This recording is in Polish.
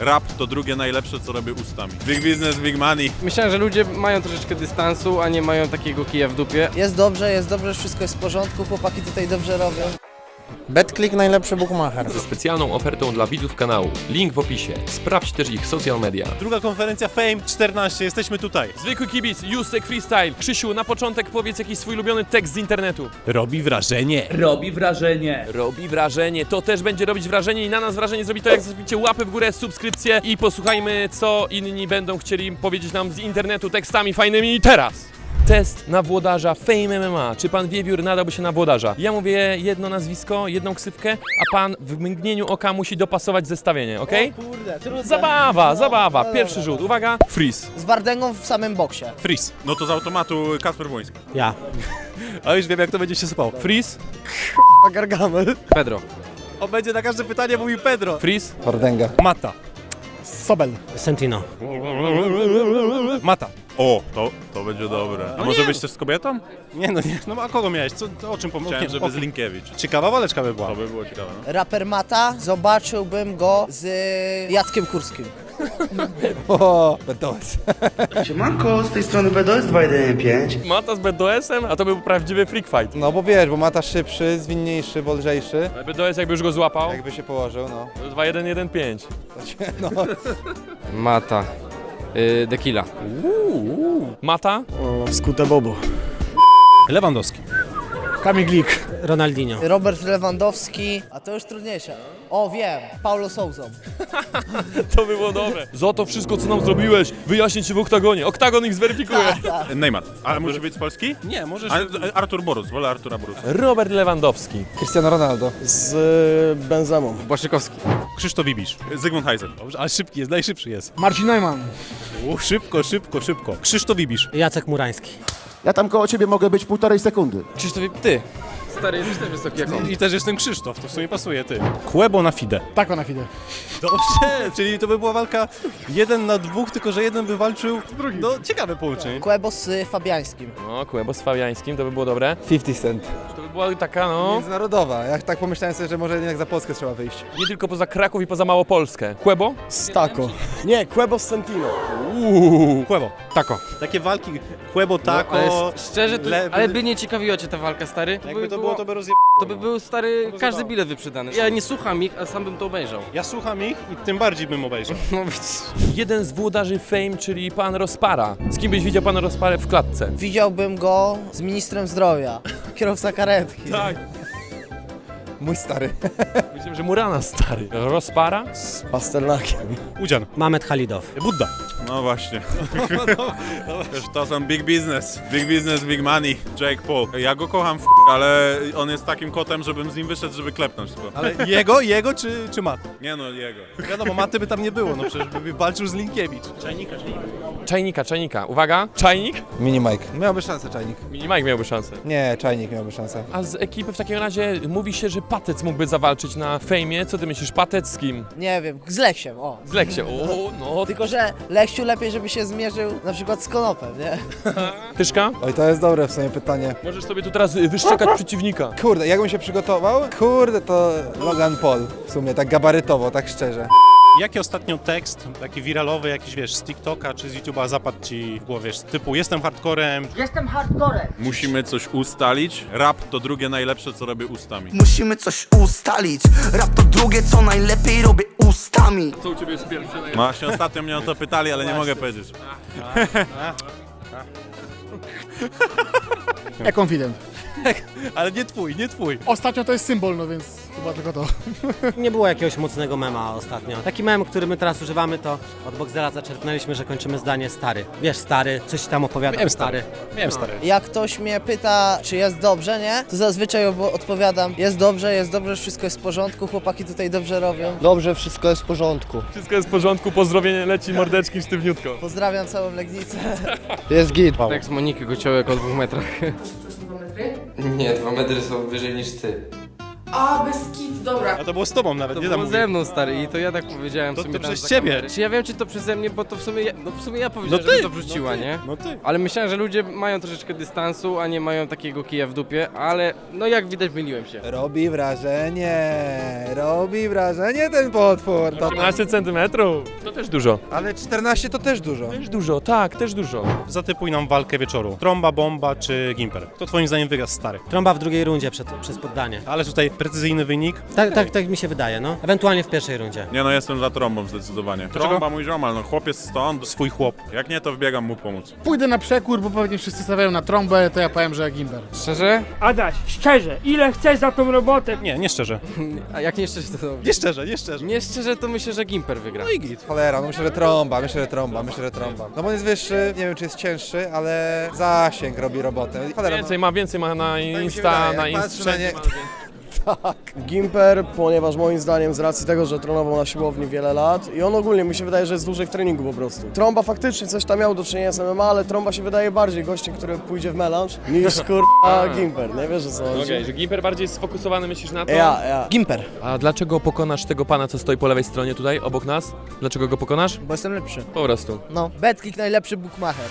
Rap to drugie najlepsze, co robię ustami. Big business, big money. Myślałem, że ludzie mają troszeczkę dystansu, a nie mają takiego kija w dupie. Jest dobrze, jest dobrze, wszystko jest w porządku, chłopaki tutaj dobrze robią. BetClick najlepszy bookmacher. ze specjalną ofertą dla widzów kanału. Link w opisie. Sprawdź też ich social media. Druga konferencja Fame 14, jesteśmy tutaj. Zwykły kibic, Justek Freestyle. Krzysiu, na początek powiedz jakiś swój ulubiony tekst z internetu. Robi wrażenie. Robi wrażenie. Robi wrażenie, to też będzie robić wrażenie i na nas wrażenie zrobi to, jak zostawicie łapy w górę, subskrypcję i posłuchajmy, co inni będą chcieli powiedzieć nam z internetu tekstami fajnymi teraz. Test na włodarza Fame MMA. Czy pan Wiewiór nadałby się na włodarza? Ja mówię jedno nazwisko, jedną ksywkę, a pan w mgnieniu oka musi dopasować zestawienie, ok? Kurde, trudne. Zabawa, No, zabawa. no Pierwszy dobra, rzut, uwaga. Freeze. Z Wardęgą w samym boksie. Freeze. No to z automatu Kasper Błoński. Ja. A już wiem jak to będzie się sypało. Freeze. Gargamel. Pedro. On będzie na każde pytanie mówił Pedro. Freeze. Hordęga. Mata. Sobel. Sentino. Mata. O, to, to będzie dobre. A może być też z kobietą? Nie no, nie. No a kogo miałeś? Co, to o czym pomyślałem? Chciałem, żeby z Linkiewicz. Ciekawa waleczka by była. To by było ciekawe, no. Raper Mata, zobaczyłbym go z Jackiem Kurskim. O, BDOS. Siemanko, z tej strony BDS 215. Mata z BDS-em, a to był prawdziwy freak fight. No bo wiesz, bo Mata szybszy, zwinniejszy, wolżejszy. BDS jakby już go złapał, Jakby się położył, no. to 2-1-1-5. no. Mata. Yy, Dekila. Mata? Skute Bobo. Lewandowski. Kamil Glik. Ronaldinho. Robert Lewandowski, a to już trudniejsze. O, wiem, Paulo Souzą. To by było dobre. Za to wszystko, co nam zrobiłeś, wyjaśnię ci w oktagonie. Oktagon ich zweryfikuje. Neymar. Ale musi być z Polski? Nie, możesz... A, Artur Boruc, wolę Artura Boruca. Robert Lewandowski. Cristiano Ronaldo. Z Benzemą. Błaszczykowski. Krzysztof Ibisz. Zygmunt Heisel. Dobrze, ale szybki jest, najszybszy jest. Marcin Neumann. U, szybko, szybko, szybko. Krzysztof Ibisz. Jacek Murański. Ja tam koło ciebie mogę być półtorej sekundy. Krzysztof, ty. Stary, jesteś też wysoki jak on. I też jestem Krzysztof, to w sumie pasuje ty. Kłebo na Fide. Tako na fide. Dobrze, czyli to by była walka jeden na dwóch, tylko że jeden by walczył z drugim. No, ciekawe połączenie. Kłebo z Fabiańskim. No, Kłębo z Fabiańskim, to by było dobre. 50 Cent. To by była taka, no, Międzynarodowa. Ja tak pomyślałem sobie, że może jednak za Polskę trzeba wyjść. nie tylko poza Kraków i poza Małopolskę. Kłębo? Stako. Nie, Quebo z Sentino. Uuu, Kłebo. Tako. Takie walki Kłebo, tako... Ale s- szczerze, ale by nie ciekawiła cię ta walka, stary. Jakby by to było, to by rozje... to by był, stary, każdy bilet wyprzedany. Ja nie słucham ich, a sam bym to obejrzał. Ja słucham ich i tym bardziej bym obejrzał. No widzisz. Jeden z włodarzy Fame, czyli pan Rozpara. Z kim byś widział pana Rozparę w klatce? Widziałbym go z ministrem zdrowia, kierowca karetki. Tak. Mój stary. Myślałem, że Murana stary. Rozpara? Z Pasternakiem. Udzian. Mamet Halidow. Budda. No właśnie. Wiesz, to są big business. Big business, big money. Jake Paul. Ja go kocham w ale on jest takim kotem, żebym z nim wyszedł, żeby klepnąć go. Ale jego, jego czy, czy Mat? Nie no, jego. Wiadomo, Maty by tam nie było, no przecież by walczył z Linkiewicz. Czajnika, czajnika. Uwaga, czajnik? Mini Mike. Miałby szansę, Czajnik. Mini Mike miałby szansę. Nie, Czajnik miałby szansę. A z ekipy w takim razie mówi się, że Patec mógłby zawalczyć na fejmie. Co ty myślisz, Patec z kim? Nie wiem, z Leksiem, o. Z Leksiem. O, no. Tylko, że Leksiu lepiej, żeby się zmierzył na przykład z Konopem, nie? Tyszka? Oj, to jest dobre w sumie pytanie. Możesz sobie tu teraz y, wyszczekać przeciwnika. Kurde, jakbym się przygotował? Kurde, to Logan Paul. W sumie, tak gabarytowo, tak szczerze. Jaki ostatnio tekst, taki wiralowy, jakiś wiesz, z TikToka czy z YouTube'a zapadł ci w głowie? Z Typu jestem hardcorem, Jestem hardcorem. Musimy coś ustalić. Rap to drugie najlepsze, co robię ustami. Musimy coś ustalić. Rap to drugie, co najlepiej robię ustami. Co u ciebie jest pierwsze? No właśnie ostatnio mnie o to pytali, ale nie mogę powiedzieć. Ja confident. ale nie twój, nie twój. Ostatnio to jest symbol, no więc chyba tylko to. Nie było jakiegoś mocnego mema ostatnio. Taki mem, który my teraz używamy, to od Boxdela zaczerpnęliśmy, że kończymy zdanie stary. Wiesz, stary, coś tam opowiada. Wiem, stary. Wiem, stary. Jak ktoś mnie pyta, czy jest dobrze, nie? To zazwyczaj odpowiadam, jest dobrze, jest dobrze, wszystko jest w porządku, chłopaki tutaj dobrze robią. Dobrze, wszystko jest w porządku. Wszystko jest w porządku, pozdrowienie leci mordeczki sztywniutko. Pozdrawiam całą Legnicę. Jest git. Tak z Moniki go ciąłek o dwóch metrach. Nie, dwa metry są wyżej niż ty. A, bez kit, dobra. A to było z tobą nawet, To nie tam było ze mną, stary, i to ja tak powiedziałem w To- sumie to tam przez za ciebie. kamerę. Czy ja wiem, czy to przeze mnie, bo to w sumie ja, no w sumie ja powiedziałem, No ty, że to wrzuciła, no ty, nie? No ty. Ale myślałem, że ludzie mają troszeczkę dystansu, a nie mają takiego kija w dupie, ale no jak widać myliłem się. Robi wrażenie, robi wrażenie ten potwór. To... 12 centymetrów. To też dużo. Ale 14 to też dużo. Też dużo, tak, też dużo. Zatypuj nam walkę wieczoru. Tromba, bomba czy Gimper? Kto twoim zdaniem wygra stary? Trąba w drugiej rundzie przed, przez poddanie. Ale tutaj precyzyjny wynik. Tak, tak, tak mi się wydaje, no. Ewentualnie w pierwszej rundzie. Nie no, jestem za trąbą zdecydowanie. Trąba mój ziomal, no chłopiec stąd. Swój chłop. Jak nie, to wbiegam mu pomóc. Pójdę na przekór, bo pewnie wszyscy stawiają na trąbę, to ja powiem, że Gimber. Szczerze? Adaś, szczerze, ile chcesz za tą robotę? Nie, nie szczerze. A jak nie szczerze, to... Nie szczerze, nie szczerze. Nie szczerze, to myślę, że Gimper wygra. No i git. Cholera, no myślę, że trąba, myślę, że trąba, myślę, że trąba. No bo on jest wyższy, nie wiem czy jest cięższy, ale zasięg robi robotę. Cholera, no. Więcej ma, więcej ma na mi się Insta, wydaje, na jak Insta. patrzę na nie- Gimper, ponieważ moim zdaniem z racji tego, że trenował na siłowni wiele lat i on ogólnie mi się wydaje, że jest dłużej w treningu po prostu. Trąba faktycznie coś tam miał do czynienia z MMA, ale Trąba się wydaje bardziej gościem, który pójdzie w melanż niż kurwa Gimper, nie wiesz o co chodzi. Okej, że Gimper bardziej jest sfokusowany, myślisz na to? Ja, ja. Gimper, A dlaczego pokonasz tego pana, co stoi po lewej stronie tutaj, obok nas? Dlaczego go pokonasz? bo jestem lepszy. Po prostu. No, Betkick najlepszy bookmacher.